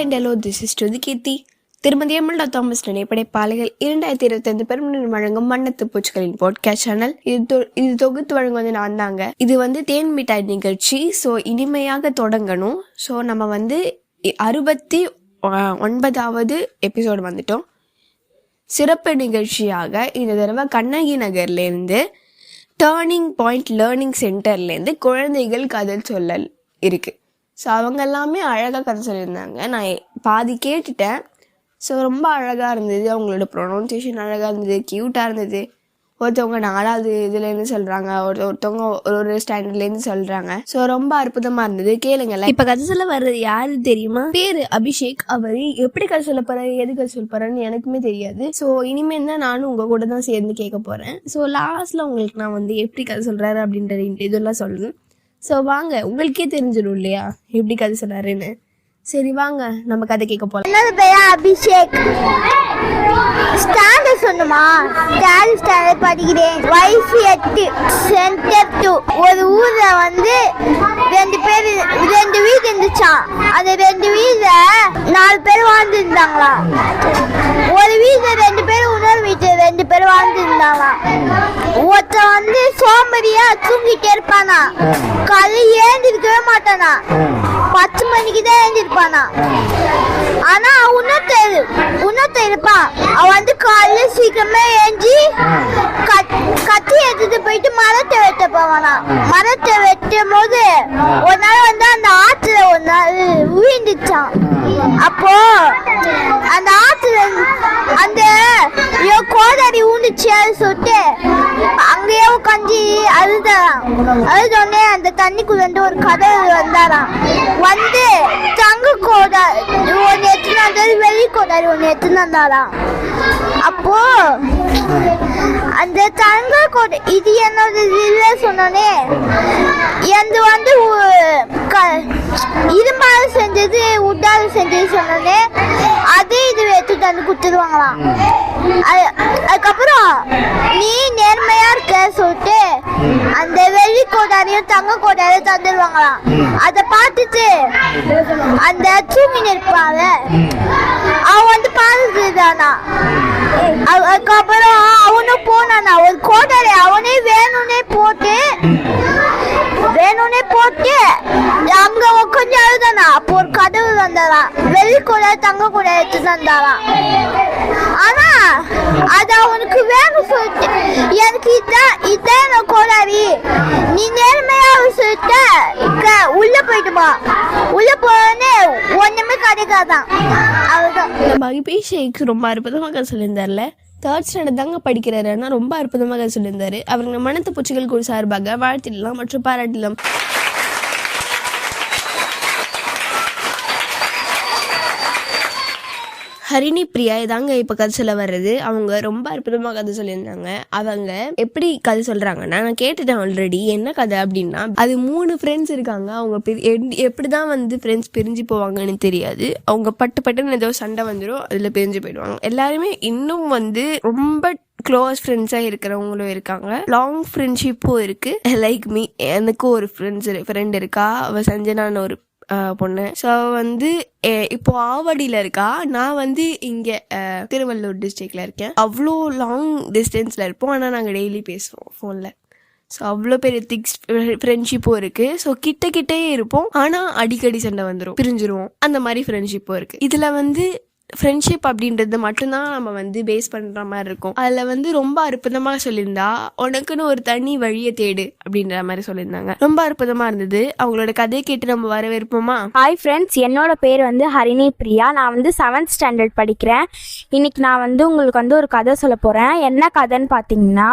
And hello this is to Keerthi திருமதி எம்எல்டா Thomas நினைப்படைப்பாளிகள் இரண்டாயிரத்தி இருபத்தைந்து பெருமனன் வழங்கும் மன்னத்து பூச்சிகளின் பாட்காஸ்ட் சேனல் இது தொ- இது தொகுத்து வழங்குவது நான் தாங்க. இது வந்து தேன் மிட்டாய் நிகழ்ச்சி. ஸோ இனிமையாக தொடங்கணும். ஸோ நம்ம வந்து அறுபத்தி ஒன்பதாவது எபிசோடு வந்துட்டோம். சிறப்பு நிகழ்ச்சியாக இந்த தடவை கண்ணகி நகர்லேருந்து டேர்னிங் பாயிண்ட் லேர்னிங் சென்டர்லேருந்து குழந்தைகள் கதை சொல்லல் இருக்குது ஸோ அவங்க எல்லாமே அழகாக கதை சொல்லியிருந்தாங்க. நான் பாதி கேட்டுட்டேன். ஸோ ரொம்ப அழகாக இருந்தது. அவங்களோட ப்ரொனவுன்சியேஷன் அழகாக இருந்தது. க்யூட்டாக இருந்தது. ஒருத்தவங்க நாலாவது இதுலேருந்து சொல்கிறாங்க ஒரு ஒருத்தவங்க ஒரு ஒரு ஸ்டாண்டர்ட்லேருந்து சொல்கிறாங்க ஸோ ரொம்ப அற்புதமாக இருந்தது. கேளுங்களேன் இப்போ கதை சொல்ல வர்றது யாரு தெரியுமா? பேர் அபிஷேக். அவர் எப்படி கதை சொல்ல போகிறாரு எது கதை சொல்ல போகிறாருன்னு எனக்குமே தெரியாது. ஸோ இனிமேல் தான் நானும் உங்கள் கூட தான் சேர்ந்து கேட்க போகிறேன் ஸோ லாஸ்ட்டில் உங்களுக்கு நான் வந்து எப்படி கதை சொல்கிறாரு அப்படின்ற இதெல்லாம் சொல்லணும் ஸோ வாங்க. உங்களுக்கே தெரிஞ்சிடும் இல்லையா? எப்படி கதை சொன்னாருன்னு. சரி வாங்க. நம்ம கதை கேட்க போகலாம் என்னது பேர்? அபிஷேக். ஸ்டாண்டர்ட் சொன்னமா ஸ்டாண்டர்ட் ஸ்டாண்டர்ட் படிக்கிறேன். வயசு எட்டு சென்டர் டூ ஒரு ஊரில் வந்து ரெண்டு பேர் ரெண்டு வீடு இருந்துச்சான் அந்த ரெண்டு வீட்ல நாலு பேர் வாழ்ந்துருந்தாங்களா? ஒரு வீட்டில் ரெண்டு பேர் இன்னொரு வீட்டில் ரெண்டு பேர் வாழ்ந்துருந்தாங்களா? ஒருத்தன் வந்து சோம்பரியா தூங்கிட்டே இருப்பானா? காலையில ஏந்திருக்கவே மாட்டானா? பத்து மணிக்கு தான் எழுந்திருப்பானா? ஆனா உன்னத்தர் உன்னத்தர் அவன் வந்து காலையில சீக்கிரமே ஏஞ்சி கத்- கத்தி எடுத்துட்டு போயிட்டு மரத்தை வெட்ட போவானா. மரத்தை வெட்டும் போது ஒரு நாள் வந்து அந்த ஆத்துல ஒரு நாள் விழுந்துச்சான் அப்போ அந்த ஆத்துல அந்த ஐயோ கோதாரி ஊந்துச்சு சொல்லிட்டு அங்கேயே உட்காந்து அழுதாராம் அழுதோடனே அந்த தண்ணிக்குள்ள இருந்து ஒரு கதவு வந்தாராம். வந்து தங்க கோதாரி ஒன்று எடுத்துன்னு வந்தாரு வெள்ளி கோதாரி ஒன்று எடுத்துன்னு வந்தாராம். அப்போ அந்த தங்க கோடை இது என்னோட இதுல சொன்னோனே எந்த வந்து இரும்பால செஞ்சது உட்டால செஞ்சது சொன்னோனே அதே இது எடுத்துட்டு வந்து கொடுத்துருவாங்களாம். அது- அதுக்கப்புறம் நீ நேர்மையா இருக்க சொல்லிட்டு அந்த வெள்ளி கோடாரியும் தங்க கோடாரியும் தந்துடுவாங்களாம் அதை பார்த்துட்டு அந்த சூமின் இருப்பாங்க அவன் வந்து பார்த்துதானா அதுக்கப்புறம் அவனும் போனானா ஒரு கோடாரி அவனே வேணும்னே போட்டு வேணும்னே போட்டு ஒரு வெள்ளி கூட தங்க கூட எடுத்து தந்தாரா ஆனா அது அவனுக்கு வேணும் சொல்லிட்டு எனக்கு இதான் இதான் கோளாரி கோடாரி நீ நேர்மையா சொல்லிட்டு உள்ள போயிட்டுமா உள்ள போனே ஒண்ணுமே கிடைக்காதான். அதுதான் நம்ம ரொம்ப அற்புதமாக சொல்லியிருந்தார்ல. தேர்ட் ஸ்டாண்டர்ட் தாங்க படிக்கிறாருன்னா ரொம்ப அற்புதமாக சொல்லியிருந்தாரு. அவருங்க மனத்து பூச்சிகள் குழு சார்பாக வாழ்த்திடலாம் மற்றும் பாராட்டலாம். ஹரிணி பிரியா இதாங்க இப்போ கதை சொல்ல வர்றது. அவங்க ரொம்ப அற்புதமாக கதை சொல்லியிருந்தாங்க. அவங்க எப்படி கதை சொல்கிறாங்கன்னா நான் கேட்டுட்டேன் ஆல்ரெடி என்ன கதை அப்படின்னா அது மூணு ஃப்ரெண்ட்ஸ் இருக்காங்க. அவங்க பிரி- எப்படி தான் வந்து ஃப்ரெண்ட்ஸ் பிரிஞ்சு போவாங்கன்னு தெரியாது. அவங்க பட்டு பட்டுன்னு ஏதோ சண்டை வந்துடும் அதில் பிரிஞ்சு போயிடுவாங்க. எல்லாருமே இன்னும் வந்து ரொம்ப க்ளோஸ் ஃப்ரெண்ட்ஸாக இருக்கிறவங்களும் இருக்காங்க. லாங் ஃப்ரெண்ட்ஷிப்பும் இருக்குது லைக் மீ எனக்கும் ஒரு ஃப்ரெண்ட்ஸ் ஃப்ரெண்ட் இருக்கா? அவள் சஞ்சனான்னு ஒரு பொண்ணு. ஸோ வந்து இப்போ ஆவடியில் இருக்கா? நான் வந்து இங்கே திருவள்ளூர் டிஸ்ட்ரிக்டில் இருக்கேன். அவ்வளோ லாங் டிஸ்டன்ஸில் இருப்போம். ஆனால் நாங்கள் டெய்லி பேசுவோம் ஃபோனில் ஸோ அவ்வளோ பெரிய திக்ஸ் ஃப்ரெண்ட்ஷிப்பும் இருக்குது ஸோ கிட்ட கிட்டே இருப்போம். ஆனால் அடிக்கடி சண்டை வந்துடும் பிரிஞ்சிருவோம். அந்த மாதிரி ஃப்ரெண்ட்ஷிப்பும் இருக்குது இதில் வந்து ஃப்ரெண்ட்ஷிப் அப்படின்றது மட்டும்தான் நம்ம வந்து பேஸ் பண்ணுற மாதிரி இருக்கும். அதில் வந்து ரொம்ப அற்புதமாக சொல்லியிருந்தா உனக்குன்னு ஒரு தனி வழியை தேடு அப்படின்ற மாதிரி சொல்லியிருந்தாங்க. ரொம்ப அற்புதமாக இருந்தது. அவங்களோட கதையை கேட்டு நம்ம வரவேற்போமா? ஹாய் ஃப்ரெண்ட்ஸ் என்னோட பேர் வந்து ஹரிணி பிரியா. நான் வந்து செவன்த் ஸ்டாண்டர்ட் படிக்கிறேன். இன்னைக்கு நான் வந்து உங்களுக்கு வந்து ஒரு கதை சொல்ல போகிறேன் என்ன கதைன்னு பார்த்தீங்கன்னா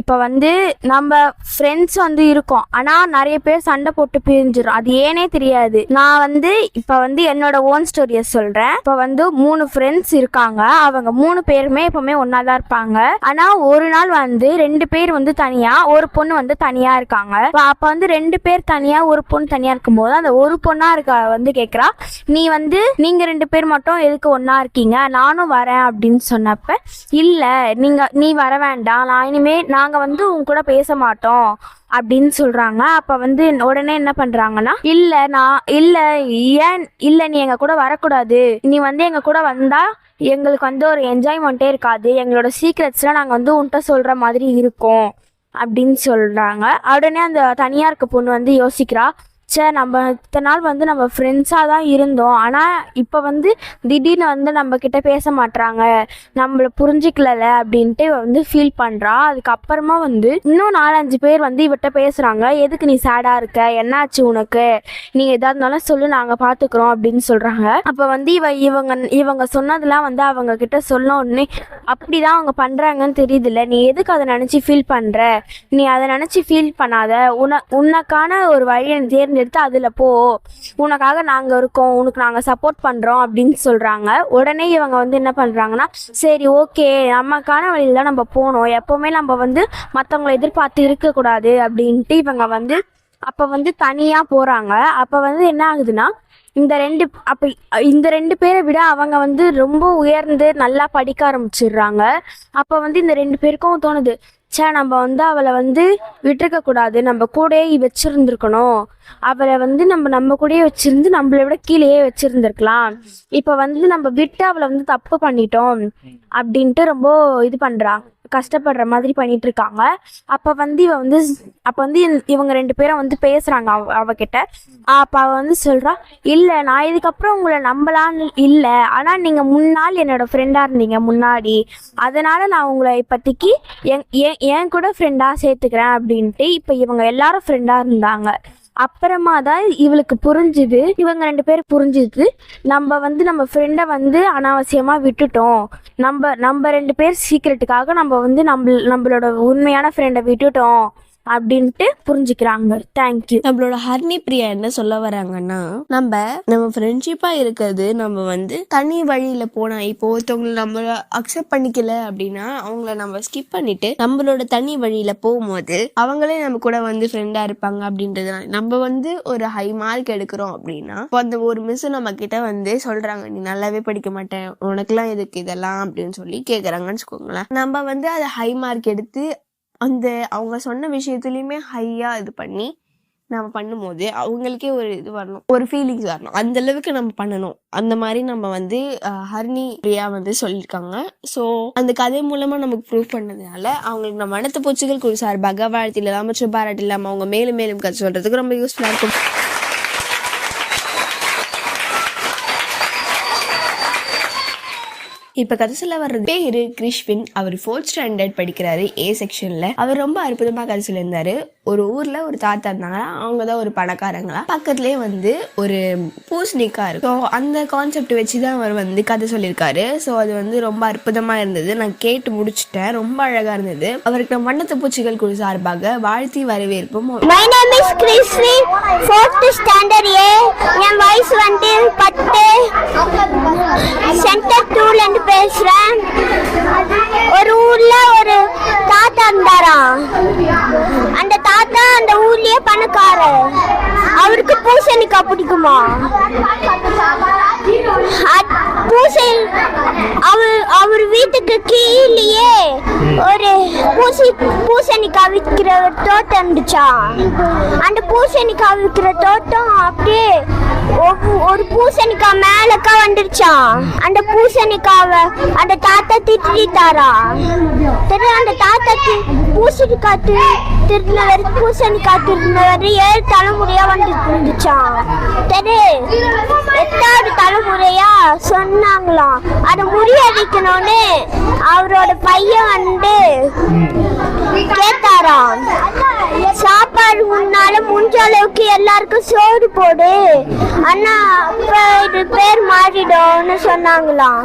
இப்போ வந்து நம்ம ஃப்ரெண்ட்ஸ் வந்து இருக்கோம். ஆனால் நிறைய பேர் சண்டை போட்டு பிரிஞ்சிடும் அது ஏனே தெரியாது. நான் வந்து இப்போ வந்து என்னோட ஓன் ஸ்டோரியை சொல்கிறேன் இப்போ வந்து மூணு மூணு ஃப்ரெண்ட்ஸ் இருக்காங்க. அவங்க மூணு பேருமே எப்பவுமே ஒன்றா தான் இருப்பாங்க. ஆனா ஒரு நாள் வந்து ரெண்டு பேர் வந்து தனியா ஒரு பொண்ணு வந்து தனியா இருக்காங்க. அப்போ வந்து ரெண்டு பேர் தனியா ஒரு பொண்ணு தனியாக இருக்கும்போது அந்த ஒரு பொண்ணா இருக்க வந்து கேக்குறா நீ வந்து நீங்க ரெண்டு பேர் மட்டும் எதுக்கு ஒன்னா இருக்கீங்க? நானும் வரேன் அப்படின்னு சொன்னப்ப இல்லை நீங்க நீ வர வேண்டாம். நான் இனிமே நாங்க வந்து உங்க கூட பேச மாட்டோம். அப்படின்னு சொல்றாங்க. அப்ப வந்து உடனே என்ன பண்றாங்கன்னா இல்ல நான் இல்ல ஏன் இல்ல நீ எங்க கூட வரக்கூடாது. நீ வந்து எங்க கூட வந்தா எங்களுக்கு வந்து ஒரு என்ஜாய்மெண்ட்டே இருக்காது. எங்களோட சீக்ரெட்ஸ்லாம் நாங்கள் வந்து உன்ட்ட சொல்கிற மாதிரி இருக்கோம். அப்படின்னு சொல்கிறாங்க உடனே அந்த தனியாருக்கு பொண்ணு வந்து யோசிக்கிறா சே நம்ம இத்தனை நாள் வந்து நம்ம ஃப்ரெண்ட்ஸாக தான் இருந்தோம். ஆனால் இப்போ வந்து திடீர்னு வந்து நம்ம கிட்ட பேச மாட்டுறாங்க நம்மள புரிஞ்சிக்கலல அப்படின்ட்டு இவ வந்து ஃபீல் பண்ணுறா அதுக்கப்புறமா வந்து இன்னும் நாலஞ்சு பேர் வந்து இவட்ட பேசுகிறாங்க எதுக்கு நீ சேடாக இருக்க? என்னாச்சு உனக்கு? நீ எதா இருந்தாலும் சொல்லு நாங்கள் பார்த்துக்குறோம் அப்படின்னு சொல்கிறாங்க அப்போ வந்து இவ இவங்க இவங்க சொன்னதெல்லாம் வந்து அவங்க கிட்ட சொன்ன உடனே அப்படிதான் அவங்க பண்ணுறாங்கன்னு தெரியுதுல்ல. நீ எதுக்கு அதை நினச்சி ஃபீல் பண்ணுற நீ அதை நினச்சி ஃபீல் பண்ணாத. உன உனக்கான ஒரு வழியை நீ எடுத்து அதில் போ. உனக்காக நாங்கள் இருக்கோம் உனக்கு நாங்கள் சப்போர்ட் பண்ணுறோம் அப்படின்னு சொல்கிறாங்க உடனே இவங்க வந்து என்ன பண்ணுறாங்கன்னா சரி ஓகே நமக்கான வழியில் தான் நம்ம போகணும் எப்போவுமே நம்ம வந்து மற்றவங்களை எதிர்பார்த்து இருக்கக்கூடாது அப்படின்ட்டு இவங்க வந்து அப்போ வந்து தனியாக போகிறாங்க அப்போ வந்து என்ன ஆகுதுன்னா இந்த ரெண்டு அப்போ இந்த ரெண்டு பேரை விட அவங்க வந்து ரொம்ப உயர்ந்து நல்லா படிக்க ஆரம்பிச்சிடுறாங்க. அப்போ வந்து இந்த ரெண்டு பேருக்கும் தோணுது ச்சே நம்ம வந்து அவளை வந்து விட்டுருக்க கூடாது. நம்ம கூடயே வச்சிருந்துருக்கணும். அவளை வந்து நம்ம நம்ம கூடயே வச்சிருந்து நம்மளை விட கீழேயே வச்சிருந்துருக்கலாம். இப்போ வந்து நம்ம விட்டு அவளை வந்து தப்பு பண்ணிட்டோம். அப்படின்ட்டு ரொம்ப இது பண்ணுறா கஷ்டப்படுற மாதிரி பண்ணிட்டு இருக்காங்க அப்போ வந்து இவ வந்து அப்போ வந்து இவங்க ரெண்டு பேரும் வந்து பேசுறாங்க அவ அவகிட்ட. அப்போ அவ வந்து சொல்றா இல்லை நான் இதுக்கப்புறம் உங்களை நம்பலான்னு இல்லை. ஆனால் நீங்க முன்னாள் என்னோட ஃப்ரெண்டா இருந்தீங்க முன்னாடி. அதனால நான் உங்களை இப்போதைக்கு என் என் கூட ஃப்ரெண்டா சேர்த்துக்கிறேன் அப்படின்ட்டு இப்போ இவங்க எல்லாரும் ஃப்ரெண்டா இருந்தாங்க. அப்புறமா தான் இவளுக்கு புரிஞ்சுது. இவங்க ரெண்டு பேரும் புரிஞ்சுது. நம்ம வந்து நம்ம ஃப்ரெண்டை வந்து அனாவசியமாக விட்டுட்டோம். நம்ம நம்ம ரெண்டு பேர் சீக்கிரட்டுக்காக நம்ம வந்து நம்ம நம்மளோட உண்மையான ஃப்ரெண்டை விட்டுட்டோம். அப்படின்ட்டு புரிஞ்சுக்கிறாங்க. தேங்க்யூ நம்மளோட ஹர்னி பிரியா என்ன சொல்ல வராங்கன்னா நம்ம நம்ம ஃப்ரெண்ட்ஷிப்பா இருக்கிறது நம்ம வந்து தனி வழியில போனா இப்போ ஒருத்தவங்களை நம்ம அக்செப்ட் பண்ணிக்கல அப்படின்னா அவங்கள நம்ம ஸ்கிப் பண்ணிட்டு நம்மளோட தனி வழியில போகும்போது அவங்களே நம்ம கூட வந்து ஃப்ரெண்டா இருப்பாங்க அப்படின்றது நம்ம வந்து ஒரு ஹை மார்க் எடுக்கிறோம் அப்படின்னா இப்போ அந்த ஒரு மிஸ் நம்ம கிட்ட வந்து சொல்றாங்க நீ நல்லாவே படிக்க மாட்டேன் உனக்கெல்லாம் எதுக்கு இதெல்லாம்? அப்படின்னு சொல்லி கேக்குறாங்கன்னு வச்சுக்கோங்களேன். நம்ம வந்து அதை ஹை மார்க் எடுத்து அந்த அவங்க சொன்ன விஷயத்துலையுமே ஹையா இது பண்ணி நம்ம பண்ணும்போது அவங்களுக்கே ஒரு இது வரணும். ஒரு ஃபீலிங்ஸ் வரணும். அந்த அளவுக்கு நம்ம பண்ணணும். அந்த மாதிரி நம்ம வந்து ஹர்னி பிரியா வந்து சொல்லியிருக்காங்க ஸோ அந்த கதை மூலமாக நமக்கு ப்ரூவ் பண்ணதுனால அவங்களுக்கு நம்ம மனத்தை பூச்சிகள் குழு சார் வாழ்த்தில் அமைச்சர் பாராட்டு இல்லாமல் அவங்க மேலும் மேலும் கதை சொல்றதுக்கு ரொம்ப யூஸ்ஃபுல்லாக இருக்கும். இப்போ கதை சொல்ல வர்றது பேரு கிரிஷ்வின் அவர் ஃபோர்த் ஸ்டாண்டர்ட் படிக்கிறாரு. ஏ செக்ஷன்ல அவர் ரொம்ப அற்புதமா கதை சொல்லியிருந்தாரு. ஒரு ஊர்ல ஒரு தாத்தா இருந்தாங்களா? அவங்க தான் ஒரு பணக்காரங்களா? பக்கத்துலேயே வந்து ஒரு பூசணிக்கா இருக்கும் ஸோ அந்த கான்செப்ட் வச்சு தான் அவர் வந்து கதை சொல்லியிருக்காரு. ஸோ அது வந்து ரொம்ப அற்புதமா இருந்தது. நான் கேட்டு முடிச்சிட்டேன். ரொம்ப அழகா இருந்தது. அவருக்கு நம்ம வண்ணத்து பூச்சிகள் குழு சார்பாக வாழ்த்தி வரவேற்போம் ஃபோர்த் ஸ்டாண்டர்ட் என் வயசு வந்து பத்து சென்டர் டூல இருந்து பேசுறேன் ஒரு ஊர்ல ஒரு தாத்தா இருந்தாராம் அந்த தாத்தா அந்த ஊர்லயே பணக்காரர் அவருக்கு பூசணிக்காய் பிடிக்குமா? பூசை அவர் அவர் வீட்டுக்கு கீழேயே ஒரு பூசி பூசணிக்காய் விற்கிற ஒரு தோட்டம் இருந்துச்சா? அந்த பூசணிக்காய் விற்கிற தோட்டம் அப்படியே ஒரு பூசணிக்காய் மேலக்கா வந்துருச்சான் அந்த பூசணிக்காவை அந்த தாத்தா திட்டிட்டாரா? திரு அந்த தாத்தா தி- பூசணிக்காய் திரு- திருடினவர் பூசணிக்காய் திருடினவர் ஏழு தலைமுறையா வந்து இருந்துச்சான் தெரு எட்டாவது தலைமுறையா? சொன்னாங்களாம் அதை முறியடிக்கணும்னு அவரோட பையன் வந்து கேட்டாராம். சாப்பாடு முன்னால முடிஞ்ச அளவுக்கு எல்லாருக்கும் சோறு போடு. அண்ணா அப்ப இது பேர் மாறிடும்னு சொன்னாங்களாம்.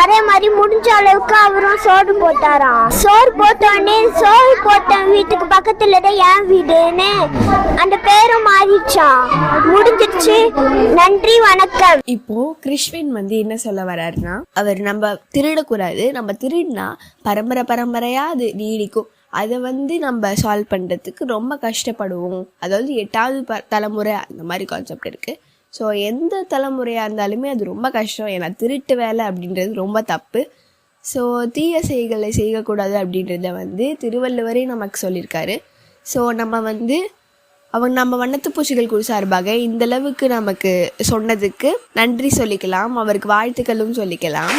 அதே மாதிரி முடிஞ்ச அளவுக்கு அவரும் சோறு போட்டாராம். சோறு போட்டோடனே சோறு போட்ட வீட்டுக்கு பக்கத்துல தான் என் வீடுன்னு அந்த பேரும் மாறிடுச்சான் முடிஞ்சிருச்சு. நன்றி வணக்கம். இப்போ கிறிஸ்வின் வந்து என்ன சொல்ல வர்றாருன்னா அவர் நம்ம திருடக்கூடாது. நம்ம திருடினா பரம்பரை பரம்பரையா அது நீடிக்கும். அதை வந்து நம்ம சால்வ் பண்ணுறதுக்கு ரொம்ப கஷ்டப்படுவோம். அதாவது எட்டாவது ப தலைமுறை அந்த மாதிரி கான்செப்ட் இருக்குது ஸோ எந்த தலைமுறையாக இருந்தாலுமே அது ரொம்ப கஷ்டம். ஏன்னா திருட்டு வேலை அப்படின்றது ரொம்ப தப்பு. ஸோ தீய செய்களை செய்யக்கூடாது அப்படின்றத வந்து திருவள்ளுவரே நமக்கு சொல்லியிருக்காரு. ஸோ நம்ம வந்து அவங்க நம்ம வண்ணத்து பூச்சிகள் குழு சார்பாக இந்த அளவுக்கு நமக்கு சொன்னதுக்கு நன்றி சொல்லிக்கலாம். அவருக்கு வாழ்த்துக்களும் சொல்லிக்கலாம்.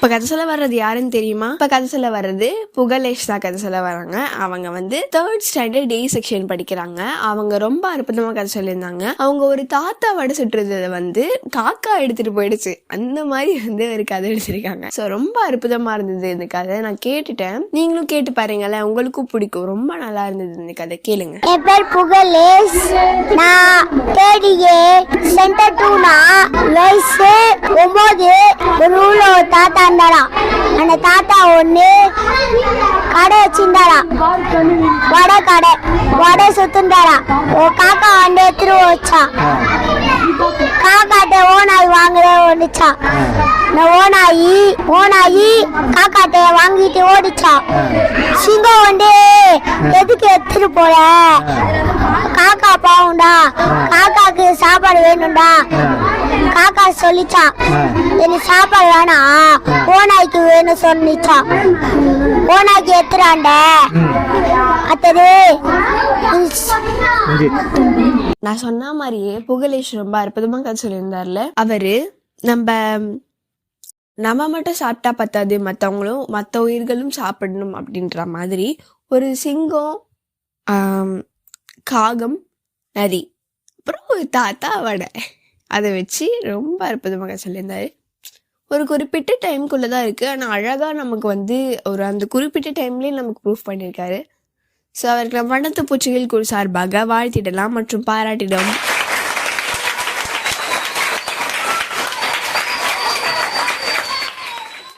இப்போ கதை சொல்ல வர்றது யாருன்னு தெரியுமா? இப்போ கதை சொல்ல வர்றது புகழேஷ் தான் கதை சொல்ல வராங்க. அவங்க வந்து தேர்ட் ஸ்டாண்டர்ட் டே செக்ஷன் படிக்கிறாங்க. அவங்க ரொம்ப அற்புதமாக கதை சொல்லியிருந்தாங்க. அவங்க ஒரு தாத்தா வடை சுட்டுறதை வந்து காக்கா எடுத்துட்டு போயிடுச்சு. அந்த மாதிரி வந்து ஒரு கதை எடுத்திருக்காங்க ஸோ ரொம்ப அற்புதமாக இருந்தது இந்த கதை. நான் கேட்டுட்டேன். நீங்களும் கேட்டு பாருங்களேன். உங்களுக்கும் பிடிக்கும். ரொம்ப நல்லா இருந்தது இந்த கதை. கேளுங்க. என் பேர் புகழேஷ். நான் தேடியே சென்டர் டூனா வயசு ஒன்பது ஒரு ஊர்ல ஒரு தாத்தா வந்தாராம் அந்த தாத்தா ஒண்ணு கடை வச்சிருந்தாராம் வடை கடை வடை சுத்திருந்தாராம் ஓ காக்கா வந்து எடுத்துட்டு வச்சா. காக்காட்ட ஓனாய் வாங்குற ஓடிச்சா. இந்த ஓனாயி ஓனாயி காக்காட்ட வாங்கிட்டு ஓடிச்சா. சிங்கம் வந்து எதுக்கு எடுத்துட்டு போற? காக்கா பாவுண்டா காக்காக்கு சாப்பாடு வேணும்டா காக்கா சொல்லிச்சான் எனக்கு சாப்பாடு வேணாம் ஓனாய்க்கு வேணும் சொன்னிச்சான் ஓனாய்க்கு எத்துறாண்ட அத்தது நான் சொன்ன மாதிரியே புகழேஷ் ரொம்ப அற்புதமாக கதை சொல்லியிருந்தார்ல. அவரு நம்ம நம்ம மட்டும் சாப்பிட்டா பத்தாது மற்றவங்களும் மற்ற உயிர்களும் சாப்பிடணும் அப்படின்ற மாதிரி ஒரு சிங்கம் காகம் நரி அப்புறம் ஒரு தாத்தா வடை. அதை வச்சு ரொம்ப அற்புதமாக சொல்லியிருந்தாரு. ஒரு குறிப்பிட்ட டைம்குள்ளே தான் இருக்குது ஆனால் அழகாக நமக்கு வந்து ஒரு அந்த குறிப்பிட்ட டைம்லேயே நமக்கு ப்ரூஃப் பண்ணியிருக்காரு. ஸோ அவருக்கு நம் வண்ணத்து பூச்சிகள் குழு சார்பாக வாழ்த்திடலாம் மற்றும் பாராட்டிடம்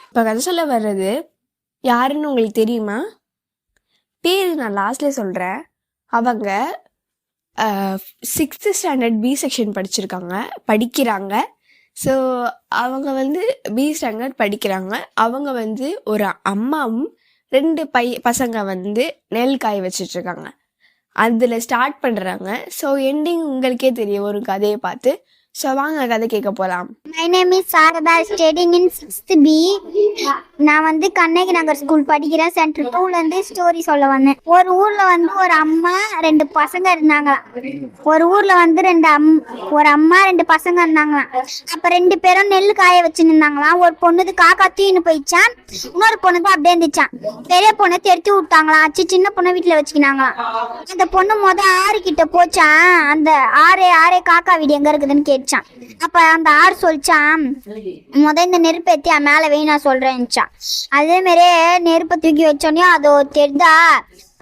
இப்போ கதை சொல்ல வர்றது யாருன்னு உங்களுக்கு தெரியுமா? பேர் நான் லாஸ்ட்ல சொல்கிறேன் அவங்க சிக்ஸ்த்து ஸ்டாண்டர்ட் பி செக்ஷன் படிச்சிருக்காங்க படிக்கிறாங்க. ஸோ அவங்க வந்து பி ஸ்டாண்டர்ட் படிக்கிறாங்க. அவங்க வந்து ஒரு அம்மாவும் ரெண்டு பை பசங்க வந்து நெல் காய வச்சிட்ருக்காங்க. அதில் ஸ்டார்ட் பண்ணுறாங்க ஸோ எண்டிங் உங்களுக்கே தெரியும். ஒரு கதையை பார்த்து ஸோ வாங்க கதை கேட்க போகலாம் my name is Sharada studying in sixth B நான் வந்து கண்ணகி நகர் ஸ்கூல் படிக்கிறேன். சென்டர் டூலேருந்து ஸ்டோரி சொல்ல வந்தேன். ஒரு ஊர்ல வந்து ஒரு அம்மா ரெண்டு பசங்க இருந்தாங்களாம். ஒரு ஊர்ல வந்து ரெண்டு அம் ஒரு அம்மா ரெண்டு பசங்க இருந்தாங்களாம். அப்ப ரெண்டு பேரும் நெல் காய வச்சு நின்னாங்களாம் ஒரு பொண்ணுது காக்கா தீனு போயிடுச்சான் இன்னொரு பொண்ணுக்கு அப்படியே இருந்துச்சான் பெரிய பொண்ணை தெரித்து விட்டாங்களாம். அச்சு சின்ன பொண்ணை வீட்டில் வச்சுக்கினாங்களாம். அந்த பொண்ணு மொதல் ஆறு கிட்ட போச்சான் அந்த ஆறு ஆறே காக்கா வீடு எங்க இருக்குதுன்னு கேட்டு கேட்டுச்சான் அப்ப அந்த ஆறு சொல்லிச்சான் முத இந்த நெருப்பு ஏத்தி மேல வை நான் சொல்றேன்ச்சான் அதே மாதிரியே நெருப்பை தூக்கி வச்சோடனே அது தெரிதா?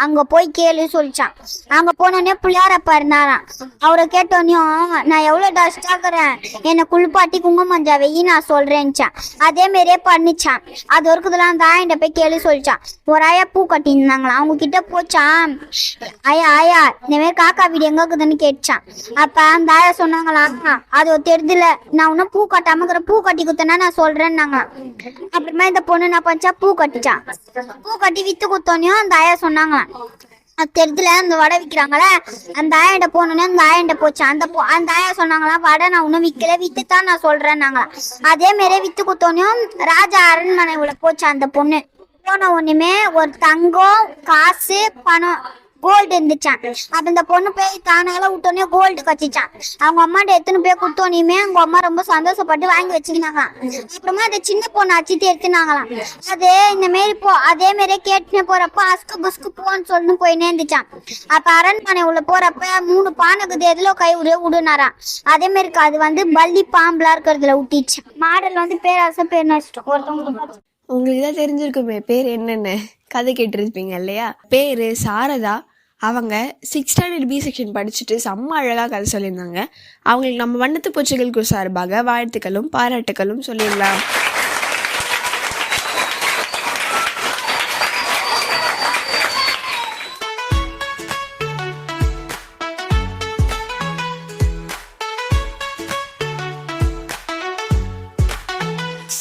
அங்க போய் கேளு சொல்லிச்சான். அங்க போனோடனே பிள்ளையாரப்பா இருந்தாராம் அவரை கேட்டோடனையும் நான் எவ்வளவு டஸ்டாக்குறேன் என்னை குளிப்பாட்டி குங்குமஞ்சா வெயி நான் சொல்றேன்ச்சான். அதே மாதிரியே பண்ணிச்சான். அது இருக்குதுலாம் அந்த ஆயிட்ட போய் கேளு சொல்லிச்சான். ஒரு ஆயா பூ கட்டியிருந்தாங்களாம். அவங்க கிட்ட போச்சான் ஆயா ஆயா இந்த மாதிரி காக்கா வீடு எங்க இருக்குதுன்னு கேட்டுச்சான். அப்ப அந்த ஆயா சொன்னாங்களாம் அது தெரிஞ்சல நான் ஒன்னும் பூ கட்டாம இருக்கிற பூ கட்டி குத்தனா நான் சொல்றேன்னாங்க அப்புறமா இந்த பொண்ணு நான் பண்ணா பூ கட்டிச்சான். பூ கட்டி வித்து குத்தோனையும் அந்த ஆயா சொன்னாங்களாம் அது அந்த வடை விக்கிறாங்கல்ல அந்த ஆயாண்ட போனோடனே அந்த ஆயாண்ட போச்சு. அந்த பொ- அந்த ஆயா சொன்னாங்களா வடை நான் இன்னும் விக்கல வித்து தான் நான் சொல்றேன்னாங்களாம். அதே மாதிரியே வித்து குத்தோனையும் ராஜா அரண்மனை உள்ள போச்சு அந்த பொண்ணு. போன ஒண்ணுமே ஒரு தங்கம் காசு பணம் கோல்டு இருந்துச்சான் அப்ப இந்த பொண்ணு போய் தானால விட்டோன்னே கோல்டு கச்சிச்சான் அவங்க அம்மாட்ட எத்தனை போய் கொடுத்தோனையுமே அவங்க அம்மா ரொம்ப சந்தோஷப்பட்டு வாங்கி வச்சுக்கினாங்க அப்புறமா அந்த சின்ன பொண்ணு அச்சிட்டு எடுத்துனாங்களாம். அது இந்த மாரி போ அதே மாரி கேட்டுன்னு போறப்ப அஸ்கு புஸ்கு போன்னு சொல்லி போயினே இருந்துச்சான் அப்ப அரண்மனை உள்ள போறப்ப மூணு பானைக்குது எதுல கை விட விடுனாராம் அதே மாரி அது வந்து பள்ளி பாம்பலா இருக்கிறதுல விட்டிச்சு மாடல் வந்து பேராசை பேர் நஷ்டம். ஒருத்தவங்க உங்களுக்கு தான் தெரிஞ்சிருக்குமே பேர் என்னென்னு? கதை கேட்டிருப்பீங்க இல்லையா? பேரு சாரதா அவங்க சிக்ஸ் ஸ்டாண்டர்ட் பி செக்ஷன் படிச்சுட்டு செம்ம அழகாக கதை சொல்லியிருந்தாங்க. அவங்களுக்கு நம்ம வண்ணத்து பூச்சிகளுக்கு சார்பாக வாழ்த்துக்களும் பாராட்டுகளும் சொல்லிடலாம்.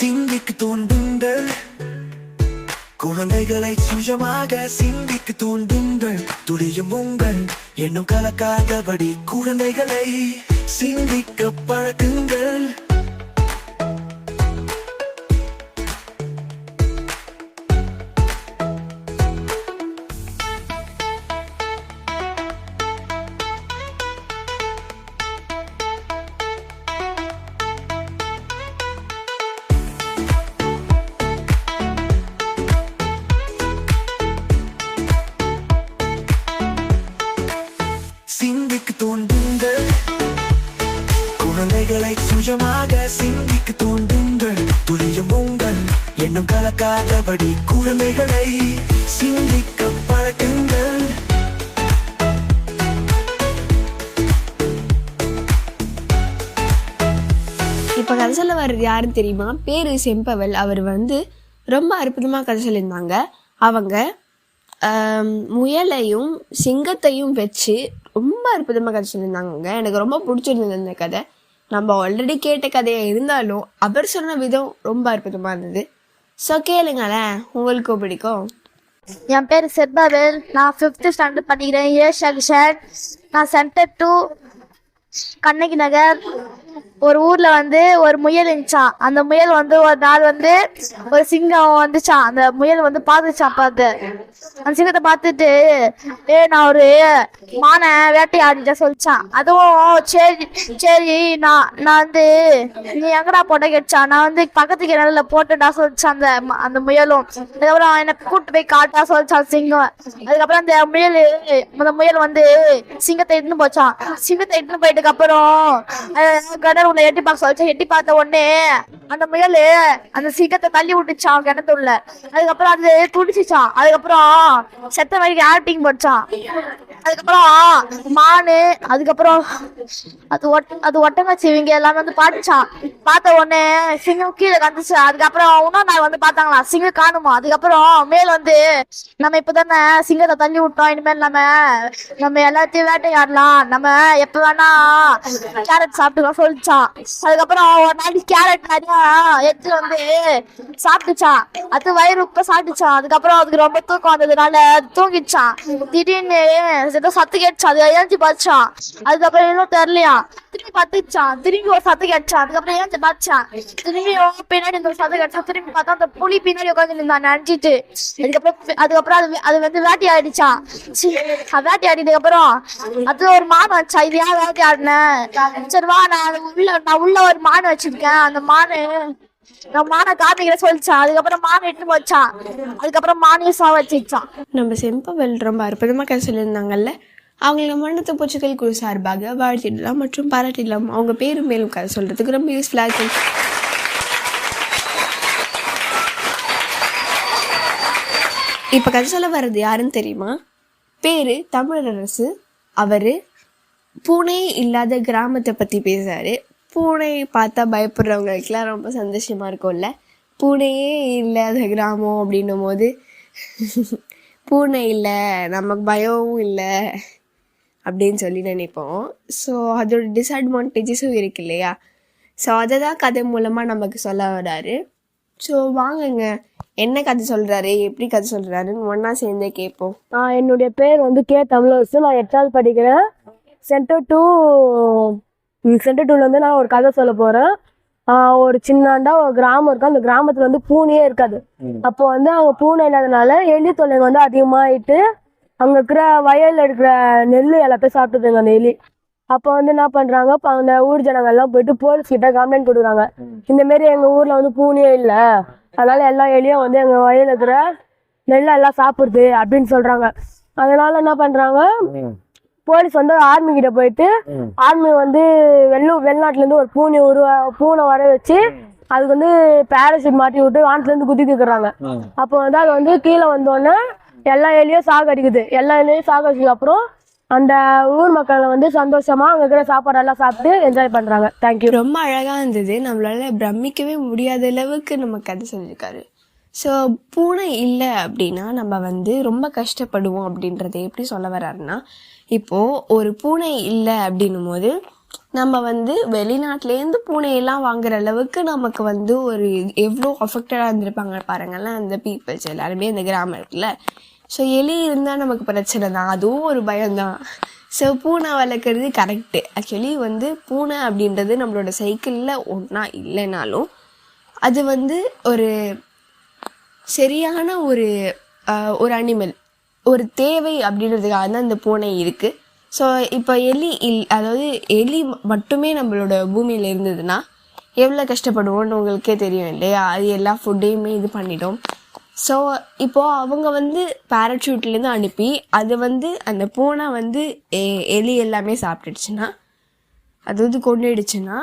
சிந்திக்கு தூண்டுங்கள். குழந்தைகளை சுயமாக சிந்திக்கு தூண்டுங்கள். துடியும் உங்கள் என்னும் கலக்காதபடி குழந்தைகளை சிந்திக்க பழக்குங்கள் யாருன்னு தெரியுமா? பேர் செம்பவல். அவர் வந்து ரொம்ப அற்புதமாக கதை சொல்லியிருந்தாங்க. அவங்க முயலையும் சிங்கத்தையும் வச்சு ரொம்ப அற்புதமாக கதை சொல்லியிருந்தாங்க எனக்கு ரொம்ப பிடிச்சிருந்தது அந்த கதை. நம்ம ஆல்ரெடி கேட்ட கதையாக இருந்தாலும் அவர் சொன்ன விதம் ரொம்ப அற்புதமாக இருந்தது. ஸோ கேளுங்களேன் உங்களுக்கும் பிடிக்கும். என் பேர் செர்பாவேல் நான் ஃபிஃப்த்து ஸ்டாண்டர்ட் படிக்கிறேன். ஏ செக்ஷன் நான் சென்டர் டூ கண்ணகி நகர். ஒரு ஊர்ல வந்து ஒரு முயல் இருந்துச்சான் அந்த முயல் வந்து ஒரு நாள் வந்து ஒரு சிங்கம் வந்துச்சான் அந்த முயல் வந்து பார்த்துச்சான் பார்த்து அந்த சிங்கத்தை பார்த்துட்டு ஏ நான் ஒரு மானை வேட்டையாடிட்ட சொல்லிச்சான் அதுவும் சரி சரி நான் நான் வந்து நீ எங்கடா போட்ட? கேட்டான் நான் வந்து பக்கத்து கிணறுல போட்டுடா சொல்லிச்சான் அந்த அந்த முயலும். அதுக்கப்புறம் என்னை கூட்டு போய் காட்டா சொல்லிச்சான் சிங்கம். அதுக்கப்புறம் அந்த முயல் அந்த முயல் வந்து சிங்கத்தை இட்டுன்னு போச்சான் சிங்கத்தை இட்டுன்னு போயிட்டுக்கு அப்புறம் கிணறு உள்ள எட்டி பார்க்க சொல்லிச்சு. எட்டி பார்த்த உடனே அந்த முயல் அந்த சிங்கத்தை தள்ளி விட்டுச்சான் கிணத்துள்ள அதுக்கப்புறம் அது துடிச்சிச்சான் அதுக்கப்புறம் செத்த வரைக்கும் ஆக்டிங் படிச்சான் அதுக்கப்புறம் மானு அதுக்கப்புறம் அது ஒட் அது ஒட்டங்கச்சி இவங்க எல்லாமே வந்து பாட்டுச்சான் பார்த்த உடனே சிங்கம் கீழே கந்துச்சு. அதுக்கப்புறம் இன்னும் நான் வந்து பார்த்தாங்களா? சிங்கம் காணுமா? அதுக்கப்புறம் மேல் வந்து நம்ம இப்பதானே சிங்கத்தை தள்ளி விட்டோம். இனிமேல் நம்ம நம்ம எல்லாத்தையும் வேட்டையாடலாம். நம்ம எப்ப வேணா கேரட் சாப்பிட்டுக்கலாம் சொல்லிச்சான் அதுக்கப்புறம் ஒரு நாளைக்கு கேரட் நிறையா எடுத்து வந்து சாப்பிட்டுச்சான் அது வயிறு உப்ப சாப்பிட்டுச்சான் அதுக்கப்புறம் அதுக்கு ரொம்ப தூக்கம் வந்ததுனால தூங்கிடுச்சான் தூங்கிச்சான் திடீர்னு ஏதோ சத்து கேட்டுச்சான் அது ஏஞ்சி பார்த்துச்சான் அதுக்கப்புறம் இன்னும் தெரியலையா திரும்பி பார்த்துச்சான். திரும்பி ஒரு சத்து கேட்டான். அதுக்கப்புறம் ஏன் பார்த்துச்சான் திரும்பி பின்னாடி இந்த ஒரு சத்து கேட்டுச்சான் திரும்பி பார்த்தா அந்த புலி பின்னாடி உட்காந்து இருந்தான் நினைச்சிட்டு அதுக்கப்புறம் அதுக்கப்புறம் அது அது வந்து வேட்டி ஆயிடுச்சான் வேட்டையாடினதுக்கு அப்புறம் அது ஒரு மான் வச்சா இது ஏன் வேட்டி ஆடினேன் சரி வா நான் உள்ள நான் உள்ள ஒரு மான் வச்சிருக்கேன். அந்த மானு நான் மானை காமிக்கிறேன் சொல்லிச்சான். அதுக்கப்புறம் மான் எட்டு வச்சான் அதுக்கப்புறம் மானையும் சா வச்சிச்சான் நம்ம செம்பவல் ரொம்ப அற்புதமாக கதை சொல்லியிருந்தாங்கல்ல? அவங்களுக்கு மண்ணத்து பூச்சிகள் குழு சார்பாக வாழ்த்திடலாம் மற்றும் பாராட்டிடலாம். அவங்க பேரும் மேலும் கதை சொல்கிறதுக்கு ரொம்ப யூஸ்ஃபுல்லாக இருக்கும் இப்போ கதை சொல்ல வர்றது யாருன்னு தெரியுமா? பேர் தமிழரசு. அவர் பூனை இல்லாத கிராமத்தை பற்றி பேசுகிறாரு பூனை பார்த்தா பயப்படுறவங்களுக்குலாம் ரொம்ப சந்தோஷமாக இருக்கும்ல. பூனையே இல்லாத கிராமம் அப்படின்னும் போது பூனை இல்லை நமக்கு பயமும் இல்லை. அப்படின்னு சொல்லி நினைப்போம். ஸோ அதோட டிஸ்அட்வான்டேஜஸும் இருக்கு இல்லையா? ஸோ அதை தான் கதை மூலமாக நமக்கு சொல்ல வராரு. ஸோ வாங்குங்க. என்ன கதை சொல்கிறாரு எப்படி கதை சொல்கிறாருன்னு ஒன்றா சேர்ந்தே கேட்போம். என்னுடைய பேர் வந்து கே. தமிழரசு நான் எட்டாவது படிக்கிறேன். சென்டர் டூ சென்டர் டூல வந்து நான் ஒரு கதை சொல்ல போறேன். ஆஹ் ஒரு சின்னாண்டா ஒரு கிராமம் இருக்கு அந்த கிராமத்துல வந்து பூனையே இருக்காது. அப்போ வந்து அவங்க பூனை இல்லாதனால எலி தொல்லைங்க வந்து அதிகமாயிட்டு அங்க இருக்கிற வயல்ல இருக்கிற நெல் எல்லாத்தையும் சாப்பிட்டுதுங்க அந்த எலி அப்போ வந்து என்ன பண்றாங்க? இப்போ அந்த ஊர் ஜனங்க எல்லாம் போயிட்டு போலீஸ் கிட்ட கம்ப்ளைண்ட் கொடுக்குறாங்க. இந்த மாரி எங்க ஊர்ல வந்து பூனையே இல்ல. அதனால எல்லா எலியும் வந்து எங்க வயல்ல இருக்கிற நெல்லை எல்லாம் சாப்பிடுது அப்படின்னு சொல்றாங்க. அதனால என்ன பண்றாங்க? போலீஸ் வந்து ஆர்மி கிட்ட போயிட்டு ஆர்மி வந்து வெள்ளு வெளிநாட்டுல இருந்து ஒரு பூனை உருவா பூனை வர வச்சு அதுக்கு வந்து பேராசூட் மாட்டி விட்டு வானத்துல இருந்து குதிக்க வைக்கிறாங்க. அப்போ வந்து அது வந்து கீழே வந்தோடனே எல்லா எலியும் சாகடிக்குது. எல்லா எலியும் சாகடிச்சதுக்கு அப்புறம் அந்த ஊர் மக்கள் வந்து சந்தோஷமா அங்க இருக்கிற சாப்பாடெல்லாம் சாப்பிட்டு என்ஜாய் பண்றாங்க. தேங்க்யூ ரொம்ப அழகாக இருந்தது. நம்மளால பிரமிக்கவே முடியாத அளவுக்கு நம்ம கதை சொல்லியிருக்காரு. ஸோ பூனை இல்லை அப்படின்னா நம்ம வந்து ரொம்ப கஷ்டப்படுவோம் அப்படின்றத எப்படி சொல்ல வர்றாருன்னா இப்போது ஒரு பூனை இல்லை அப்படின்னும் போது நம்ம வந்து வெளிநாட்டிலேருந்து பூனையெல்லாம் வாங்குற அளவுக்கு நமக்கு வந்து ஒரு எவ்வளோ அஃபெக்டடாக இருந்திருப்பாங்க பாருங்களேன். அந்த பீப்புள்ஸ் எல்லாருமே அந்த கிராமத்தில். ஸோ எலி இருந்தால் நமக்கு பிரச்சனை தான். அதுவும் ஒரு பயம்தான். ஸோ பூனை வளர்க்குறது கரெக்டு ஆக்சுவலி வந்து பூனை அப்படின்றது நம்மளோட சைக்கிளில் ஒன்றா இல்லைனாலும் அது வந்து ஒரு சரியான ஒரு ஒரு அனிமல் ஒரு தேவை அப்படின்றதுக்காக தான் இந்த பூனை இருக்குது ஸோ இப்போ எலி இல் அதாவது எலி மட்டுமே நம்மளோட பூமியில் இருந்ததுன்னா எவ்வளோ கஷ்டப்படுவோம்னு உங்களுக்கே தெரியும் இல்லையா? அது எல்லா ஃபுட்டையுமே இது பண்ணிடும். ஸோ இப்போது அவங்க வந்து பேராஷூட்லேருந்து அனுப்பி அது வந்து அந்த பூனை வந்து எ- எலி எல்லாமே சாப்பிட்டுடுச்சுன்னா அது வந்து கொண்டுடுச்சுன்னா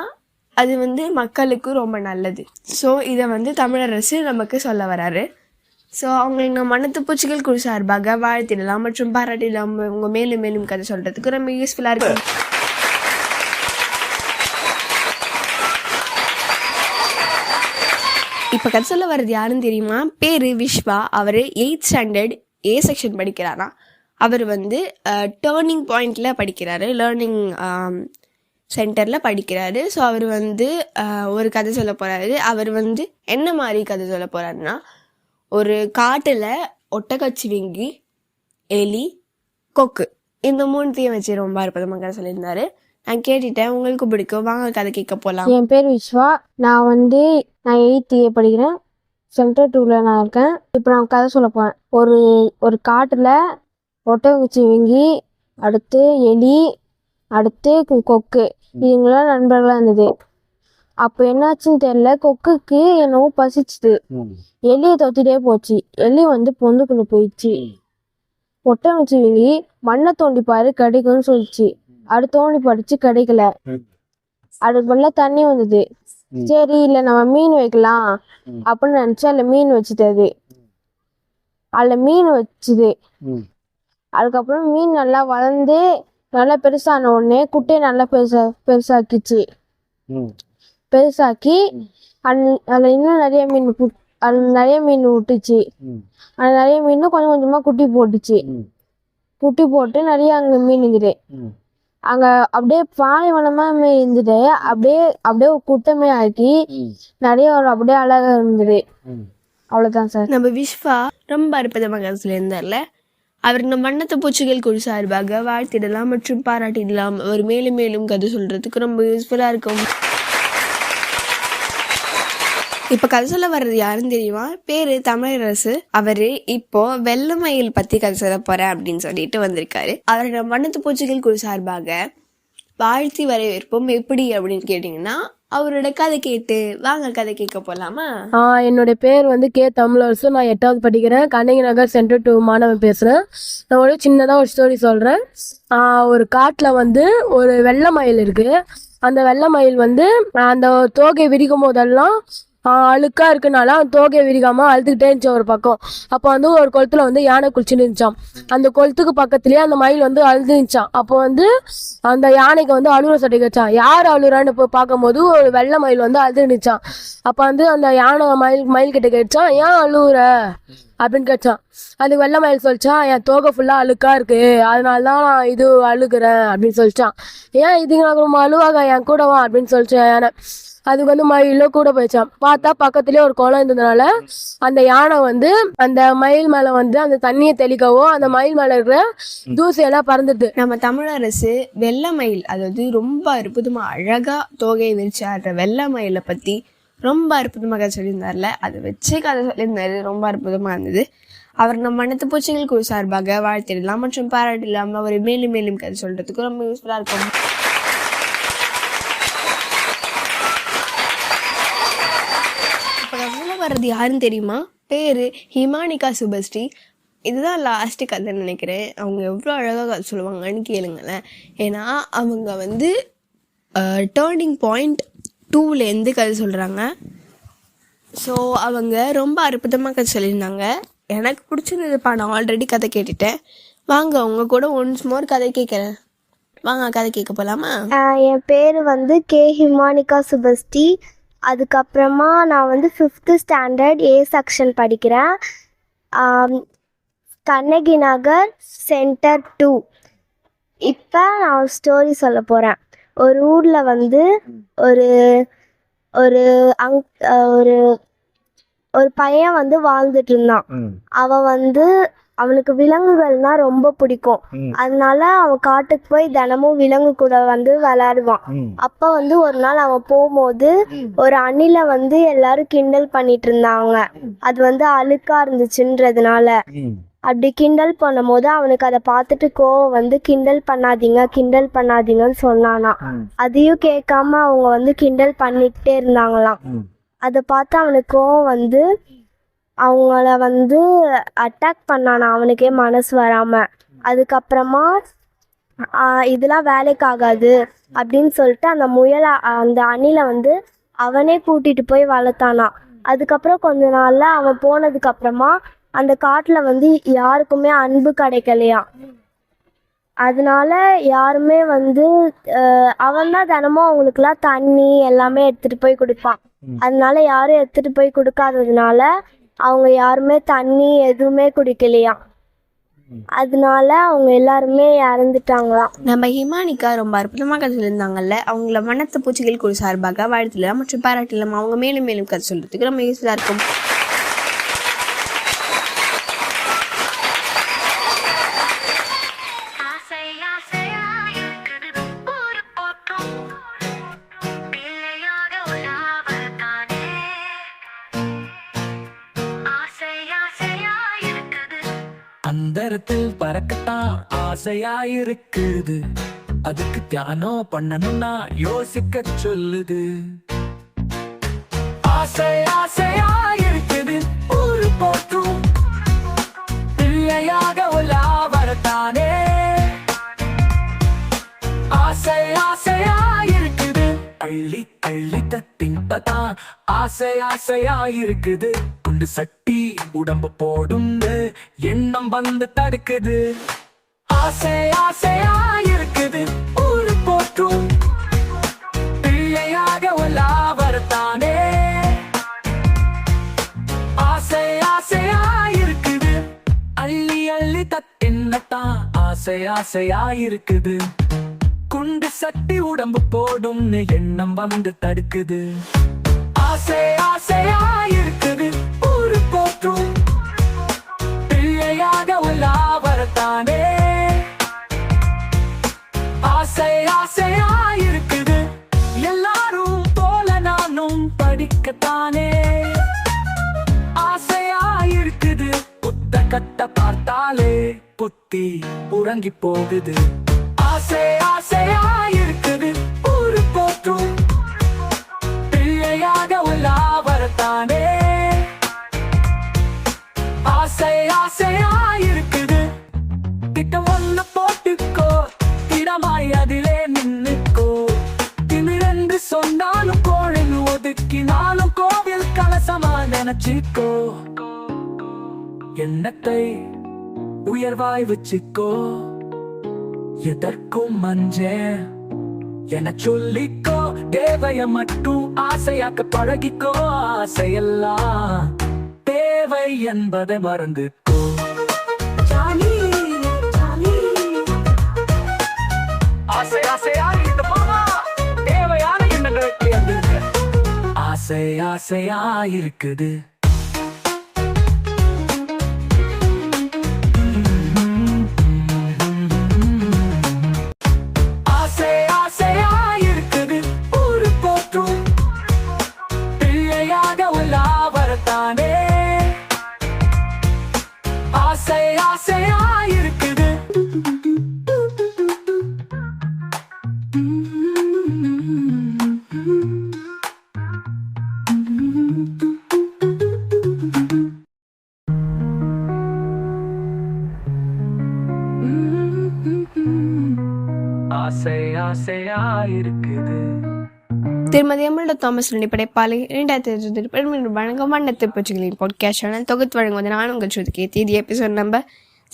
அது வந்து மக்களுக்கு ரொம்ப நல்லது. ஸோ இதை வந்து தமிழரசு நமக்கு சொல்ல வராரு. ஸோ அவங்களுக்கு நம்ம மனத்து பூச்சிகள் குழு சார்பாக வாழ்த்திடலாம் மற்றும் பாராட்டிடலாம். உங்கள் மேலும் மேலும் கதை சொல்கிறதுக்கு ரொம்ப யூஸ்ஃபுல்லாக இருக்கும். இப்போ கதை சொல்ல வர்றது யாருன்னு தெரியுமா? பேர் விஸ்வா அவர் எயித் ஸ்டாண்டர்ட் ஏ செக்ஷன் படிக்கிறாராம் அவர் வந்து டேர்னிங் பாயிண்டில் படிக்கிறாரு. லேர்னிங் சென்டரில் படிக்கிறாரு. ஸோ அவர் வந்து ஒரு கதை சொல்ல போகிறாரு அவர் வந்து என்ன மாதிரி கதை சொல்ல போகிறாருன்னா ஒரு காட்டில் ஒட்டகச்சிவிங்கி எலி கொக்கு. இந்த மூணுத்தையும் வச்சு ரொம்ப அற்புதமாக கதை சொல்லியிருந்தாரு. நான் கேட்டுட்டேன். உங்களுக்கு பிடிக்கும். வாங்க கதை கேட்க போகலாம் என் பேர் விஸ்வா. நான் வந்து நான் எயித் ஏ படிக்கிறேன். சென்டர் டூவில் நான் இருக்கேன். இப்போ நான் கதை சொல்ல போகிறேன் ஒரு ஒரு காட்டில் ஒட்டகச்சிவிங்கி அடுத்து எலி அடுத்து கொக்கு. இதுங்களாம் நண்பர்களாக இருந்தது. அப்போ என்னாச்சுன்னு தெரியல. கொக்குக்கு என்னவோ பசிச்சுது. எலியை தொத்திட்டே போச்சு. எலி வந்து பொந்துக்குள்ள போயிடுச்சு. ஒட்டகச்சிவிங்கி மண்ணை தோண்டி பாரு கிடைக்கும்னு சொல்லிச்சு. அது தோண்டி படிச்சு கிடைக்கல. அதுக்கு பதிலா தண்ணி வந்தது. சரி இல்ல நம்ம மீன் வைக்கலாம். அப்படின்னு நினைச்சு அதுல மீன் வச்சுட்டு அது அதுல மீன் வச்சுது. அதுக்கப்புறம் மீன் நல்லா வளர்ந்து நல்லா பெருசான உடனே குட்டையை நல்லா பெருசா பெருசாக்கிச்சு. பெருசாக்கி அதில் இன்னும் நிறைய மீன் அது நிறைய மீன் விட்டுச்சு. அது நிறைய மீன் கொஞ்சம் கொஞ்சமா குட்டி போட்டுச்சு. குட்டி போட்டு நிறைய அங்க மீன் இருக்குது. அங்க அப்படியே பாலைவனமா மே- இருந்தது அப்படியே அப்படியே ஒரு குட்டமே ஆக்கி நிறைய ஒரு அப்படியே அழகா இருந்தது. அவ்வளவுதான் சார். நம்ம விஸ்வா ரொம்ப அற்புதமாக கதை சொல்லியிருந்தார்ல அவர் நம்ம வண்ணத்து பூச்சிகள் குழு சார்பாக வாழ்த்திடலாம் மற்றும் பாராட்டிடலாம். அவர் மேலும் மேலும் கதை சொல்றதுக்கு ரொம்ப யூஸ்ஃபுல்லாக இருக்கும். இப்போ கதை சொல்ல வர்றது யாருன்னு தெரியுமா? பேரு தமிழரசு. அவரு இப்போ வெள்ளை மயில் பத்தி கதை சொல்ல போறேன் அப்படின்னு சொல்லிட்டு வந்திருக்காரு. அவரோட மண்ணத்து பூச்சிகள் குழு சார்பாக வாழ்த்தி வரவேற்போம். எப்படி அப்படின்னு கேட்டிங்கன்னா அவரோட கதை கேட்டு வாங்க கதை கேட்க போலாமா? என்னோட என்னுடைய பேர் வந்து கே. தமிழரசு. நான் எட்டாவது படிக்கிறேன். கண்ணகி நகர் சென்டர் டூ மாணவன் பேசுறேன். நான் ஒரு சின்னதாக ஒரு ஸ்டோரி சொல்றேன். ஒரு காட்டில் வந்து ஒரு வெள்ளை மயில் இருக்கு. அந்த வெள்ளை மயில் வந்து அந்த தோகை விரிக்கும் போதெல்லாம் அழுக்காக அழுக்கா இருக்கனால அவன் தோகையை விரிகாமல் அழுதுகிட்டே இருந்துச்சு ஒரு பக்கம். அப்போ வந்து ஒரு குளத்துல வந்து யானை குளிச்சுன்னு இருந்துச்சான் அந்த குளத்துக்கு பக்கத்துலயே அந்த மயில் வந்து அழுது இருந்துச்சாம். அப்போ வந்து அந்த யானைக்கு வந்து அழுகிற சட்டை வச்சான் யார் அழுகுறான்னு போய் பார்க்கும்போது ஒரு வெள்ளை மயில் வந்து அழுது நிச்சான் அப்போ வந்து அந்த யானை மயில் மயில் கிட்ட கேட்டான் ஏன் அழுகுற அப்படின்னு கேட்டான் அது வெள்ளை மயில் சொல்லிச்சான் என் தோகை ஃபுல்லாக அழுக்கா இருக்கு. அதனால தான் நான் இது அழுகுறேன். அப்படின்னு சொல்லிச்சான் ஏன் இதுக்கு நான் ரொம்ப அழுவாக என் கூட வா. அப்படின்னு சொல்லிச்சான் யானை. அதுக்கு வந்து மயிலோ கூட போயிச்சான் பார்த்தா பக்கத்துலயே ஒரு குளம் இருந்ததுனால அந்த யானை வந்து அந்த மயில் மேல வந்து அந்த தண்ணியை தெளிக்கவோ அந்த மயில் மேல இருக்கிற தூசி எல்லாம் பறந்துட்டு. நம்ம தமிழரசு வெள்ளை மயில் அதாவது ரொம்ப அற்புதமா அழகா தோகையை விரிச்சு ஆடுற வெள்ளை மயிலை பத்தி ரொம்ப அற்புதமாக சொல்லியிருந்தார்ல. அதை வச்சு கதை சொல்லியிருந்தாரு. ரொம்ப அற்புதமா இருந்தது. அவர் நம்ம மனத்து பூச்சிகள் குழு சார்பாக வாழ்த்திடலாம் மற்றும் பாராட்டிடலாம். அவர் மேலும் மேலும் கதை சொல்றதுக்கு ரொம்ப யூஸ்ஃபுல்லா இருக்கும் இப்போ பாடுறது யாருன்னு தெரியுமா? பேர் ஹிமானிகா சுபஸ்ரீ. இதுதான் லாஸ்ட்டு கதைன்னு நினைக்கிறேன். அவங்க எவ்வளோ அழகாக கதை சொல்லுவாங்கன்னு கேளுங்களேன். ஏன்னா அவங்க வந்து டேர்னிங் பாயிண்ட் டூலேருந்து கதை சொல்கிறாங்க ஸோ அவங்க ரொம்ப அற்புதமாக கதை சொல்லியிருந்தாங்க. எனக்கு பிடிச்சிருந்ததுப்பா நான் ஆல்ரெடி கதை கேட்டுட்டேன். வாங்க அவங்க கூட ஒன்ஸ் மோர் கதை கேட்குறேன் வாங்க கதை கேட்க போகலாமா என் பேர் வந்து கே ஹிமானிகா சுபஸ்டி அதுக்கப்புறமா நான் வந்து ஃபிஃப்த்து ஸ்டாண்டர்ட் ஏ செக்ஷன் படிக்கிறேன். கண்ணகி நகர் சென்டர் டூ இப்போ நான் ஸ்டோரி சொல்ல போகிறேன் ஒரு ஊரில் வந்து ஒரு ஒரு அங் ஒரு ஒரு பையன் வந்து வாழ்ந்துட்டு இருந்தான். அவன் வந்து அவனுக்கு விலங்குகள்னா ரொம்ப பிடிக்கும். அதனால அவன் காட்டுக்கு போய் தினமும் விலங்கு கூட வந்து விளையாடுவான் அப்ப வந்து ஒரு நாள் அவன் போகும்போது ஒரு அணிலை வந்து எல்லாரும் கிண்டல் பண்ணிட்டு இருந்தாங்க. அது வந்து அழுக்கா இருந்துச்சுன்றதுனால. அப்படி கிண்டல் பண்ணும்போது அவனுக்கு அதை பார்த்துட்டு கோவம் வந்து கிண்டல் பண்ணாதீங்க கிண்டல் பண்ணாதீங்கன்னு சொன்னானா. அதையும் கேட்காம அவங்க வந்து கிண்டல் பண்ணிக்கிட்டே இருந்தாங்களாம். அதை பார்த்து அவனுக்கு கோவம் வந்து அவங்கள வந்து அட்டாக் பண்ணானா அவனுக்கே மனசு வராம. அதுக்கப்புறமா இதெல்லாம் வேலைக்கு ஆகாது அப்படின்னு சொல்லிட்டு அந்த முயலை அந்த அணிலை வந்து அவனே கூட்டிட்டு போய் வளர்த்தானாம் அதுக்கப்புறம் கொஞ்ச நாள்ல அவன் போனதுக்கு அப்புறமா அந்த காட்டுல வந்து யாருக்குமே அன்பு கிடைக்கலையாம் அதனால யாருமே வந்து அவன் தான் தினமும் அவங்களுக்குலாம் தண்ணி எல்லாமே எடுத்துட்டு போய் கொடுப்பான். அதனால யாரும் எடுத்துட்டு போய் கொடுக்காததுனால அவங்க யாருமே தண்ணி எதுவுமே குடிக்கலையாம் அதனால அவங்க எல்லாருமே இறந்துட்டாங்களாம் நம்ம ஹிமானிகா ரொம்ப அற்புதமாக கதை சொல்லியிருந்தாங்கல்ல அவங்கள வண்ணத்து பூச்சிகள் குழு சார்பாக வாழ்த்துலாம் மற்றும் பாராட்டலாம் அவங்க மேலும் மேலும் கதை சொல்றதுக்கு ரொம்ப யூஸ்ஃபுல்லாக இருக்கும். ஆசையாயிருக்குது ஆசையா இருக்குது. அதுக்கு தியானம் பண்ணணும்னா யோசிக்க சொல்லுது. ஆசை ஆசையா இருக்குது. ஊரு போற்றும். பிள்ளையாக உலா வரத்தானே. ஆசை ஆசையா இருக்குது. அள்ளி அள்ளி தட்டின்பதான் ஆசை ஆசையா இருக்குது. குண்டு சட்டி உடம்பு போடும் எண்ணம் வந்து தடுக்குது. ஆசை ஆசையா இருக்குது. ஊரு போற்றும். பிள்ளையாக உலா வரத்தானே ஆசை ஆசையா இருக்குது. அள்ளி அள்ளி தட்டின்னத்தான் ஆசை ஆசையா இருக்குது. குண்டு சட்டி உடம்பு போடும்னு எண்ணம் வந்து தடுக்குது. ஆசை ஆசையா இருக்குது. ஊரு போற்றும். பிள்ளையாக உலா ஆசையா இருக்குது. எல்லாரும் போல நானும் படிக்கத்தானே. ஆசையா இருக்குது. புத்த கட்ட பார்த்தாலே புத்தி உறங்கி போகுது. ஆசை ஆசையா இருக்குது. ஊரு போற்றும். பிள்ளையாக உலா வரத்தானே ஆசை ஆசையா இருக்குது. திட்டம் நினைச்சிக்கோ. எண்ணத்தை உயர்வாய் வச்சுக்கோ. எதற்கும் மஞ்சே. என சொல்லிக்கோ. தேவைய மட்டும் ஆசையாக்க பழகிக்கோ. ஆசையெல்லாம் தேவை என்பதை மறந்துக்கோ. ஆசை ஆசை. ஆசை ஆசையா இருக்குது. தாமஸ் படைப்பாளி இரண்டாயிரத்தி இருபது பெருமையுடன் வழங்கும் வண்ணத்து பூச்சிகளின் பாட்காஸ்ட் சேனல் தொகுத்து வழங்குவது நான் உங்கள் ஸ்ருதிகே தேதி எபிசோட் நம்பர்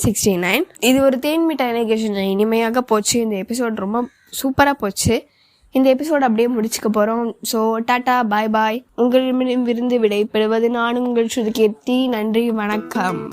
சிக்ஸ்டி நைன் இது ஒரு தேன் மிட்டாய் நிகழ்ச்சி இனிமையாக போச்சு. இந்த எபிசோட் ரொம்ப சூப்பராக போச்சு. இந்த எபிசோட் அப்படியே முடிச்சுக்க போகிறோம் ஸோ டாட்டா பாய் பாய் உங்களிடமிருந்து விடைபெறுவது நான் உங்கள் ஸ்ருதிகீர்த்தி நன்றி வணக்கம்.